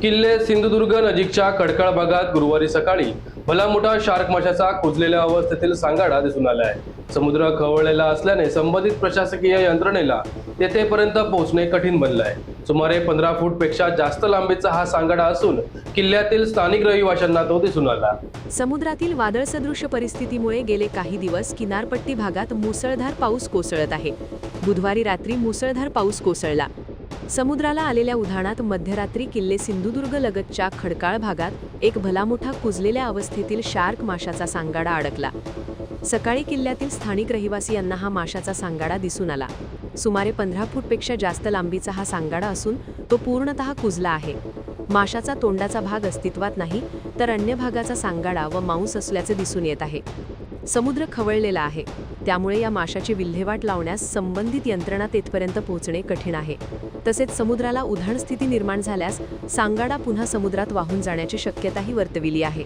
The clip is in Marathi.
किल्ले सिंधुदुर्ग नजीकच्या कडकळ भागात गुरुवारी सकाळी भला मोठा शार्क माशाचा कुजलेल्या अवस्थेतील सांगाडा दिसून आला आहे. समुद्र खवळलेला असल्याने संबंधित प्रशासकीय यंत्रणेला तेथेपर्यंत पोहोचणे कठीण बनलं आहे. सुमारे पंधरा फूटपेक्षा जास्त लांबीचा हा सांगाडा असून किल्ल्यातील स्थानिक रहिवाशांना तो दिसून आला. समुद्रातील वादळसदृश परिस्थितीमुळे गेले काही दिवस किनारपट्टी भागात मुसळधार पाऊस कोसळत आहे. बुधवारी रात्री मुसळधार पाऊस कोसळला. समुद्राला आलेल्या उधाणात मध्यरात्री किल्ले सिंधुदुर्ग लगतच्या खडकाळ भागात एक भलामोठा कुजलेल्या अवस्थेतील शार्क माशाचा सांगाडा अडकला. सकाळी किल्ल्यातील स्थानिक रहिवासी हा माशाचा सांगाडा दिसून आला. सुमारे पंधरा फूटपेक्षा जास्त लांबीचा हा सांगाडा असून तो पूर्णतः कुजला आहे. माशाचा तोंडाचा भाग अस्तित्वात नाही तर अन्य भागाचा सांगाडा व मांस असल्याचे दिसून येत आहे. समुद्र खवळलेला आहे. त्यामुळे या माशाची विल्हेवाट लावण्यास संबंधित यंत्रणा तेथपर्यंत पोहोचणे कठीण आहे. तसेच समुद्राला उधाण स्थिती निर्माण झाल्यास सांगाडा पुन्हा समुद्रात वाहून जाण्याची शक्यताही वर्तविली आहे.